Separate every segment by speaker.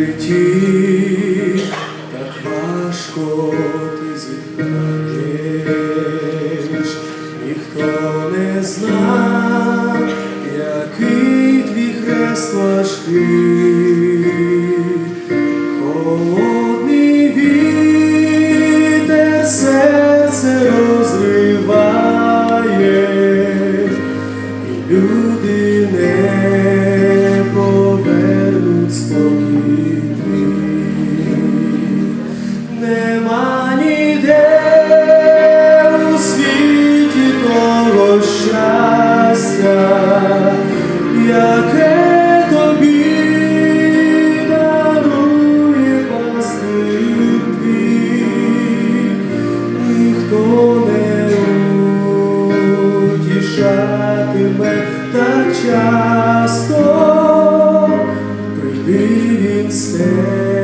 Speaker 1: житті так важко ти зітхаєш, Amen.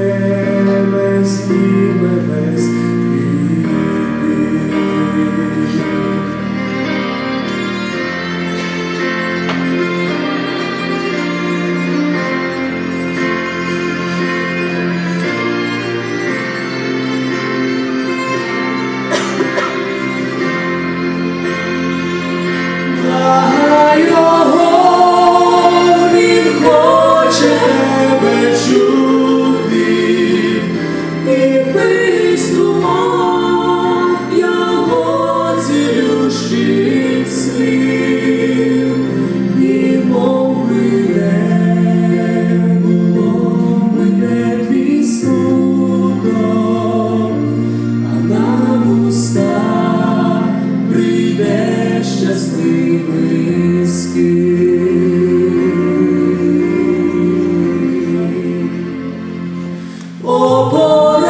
Speaker 1: Опора ти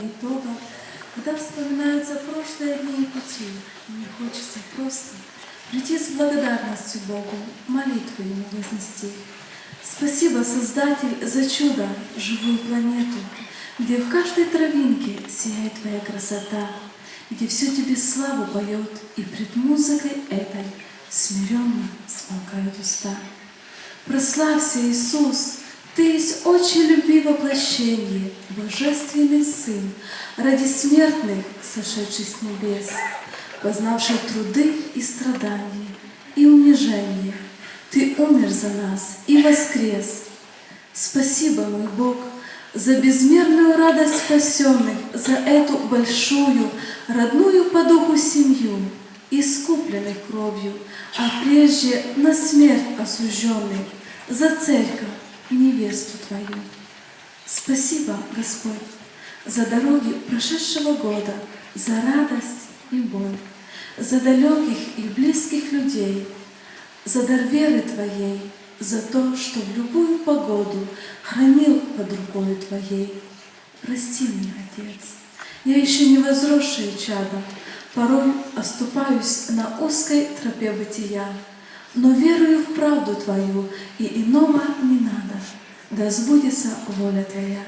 Speaker 2: На итогах, когда вспоминаются прошлые дни и пути, мне хочется просто прийти с благодарностью Богу, молитву Ему вознести. Спасибо, Создатель, за чудо, живую планету, где в каждой травинке сияет Твоя красота, где все Тебе славу поет, и пред музыкой этой смиренно смолкают уста. Прославься, Иисус, Ты есть очень любви воплощение, Божественный Сын, ради смертных, сошедший с небес, познавший труды и страдания, и унижение. Ты умер за нас и воскрес. Спасибо, мой Бог, за безмерную радость спасенных, за эту большую, родную по духу семью, искупленных кровью, а прежде на смерть осужденных, за церковь, невесту Твою. Спасибо, Господь, за дороги прошедшего года, за радость и боль, за далеких и близких людей, за дар веры Твоей, за то, что в любую погоду хранил под рукой Твоей. Прости меня, Отец, я еще не возросшее чадо, порой оступаюсь на узкой тропе бытия, но верую в правду Твою, и иного не надо, да сбудется воля Твоя.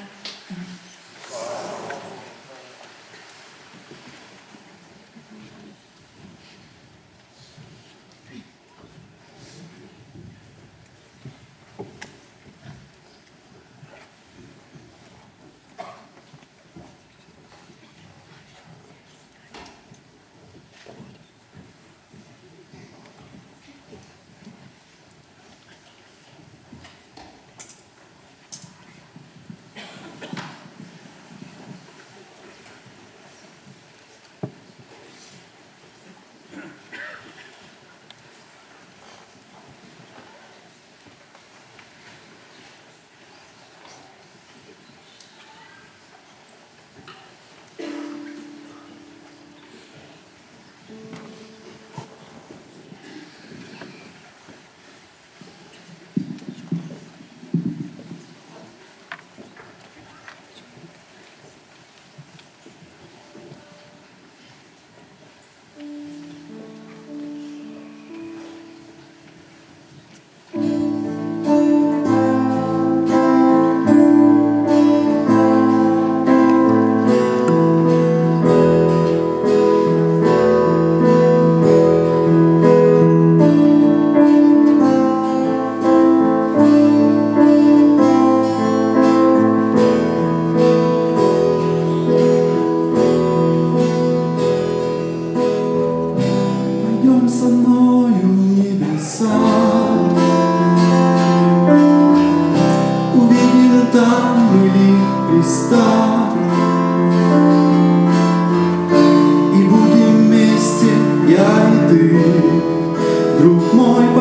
Speaker 3: Друг мой,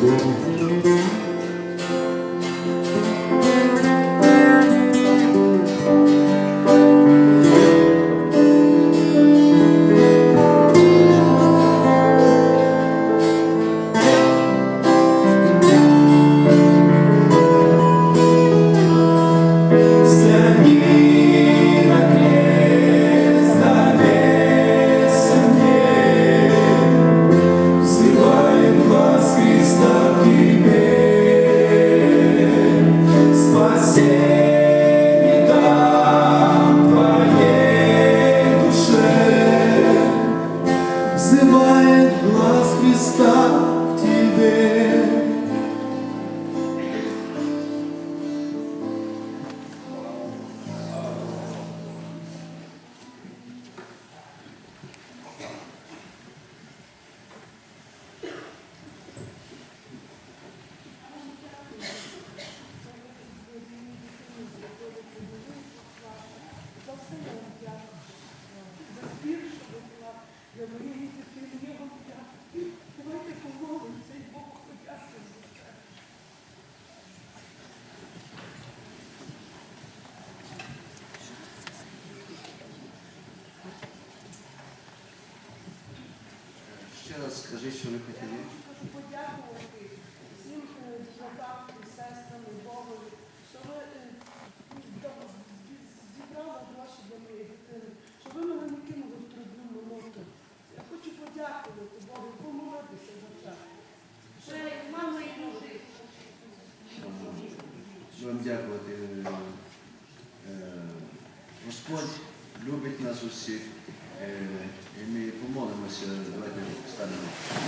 Speaker 3: Música
Speaker 4: Ще раз скажи, що ви хотіли.
Speaker 1: Я хочу подякувати всім е, братам і сестрам Богові, що ви е, зібрали гроші для моєї дитини, що ви мене не кинули в трудну минуту. Я хочу подякувати Богу, помолитися за це. Що мама і люди.
Speaker 4: Вам дякувати. Е, е, Господь любить нас усіх. Е, І ми помолимося. Давайте Aslanım.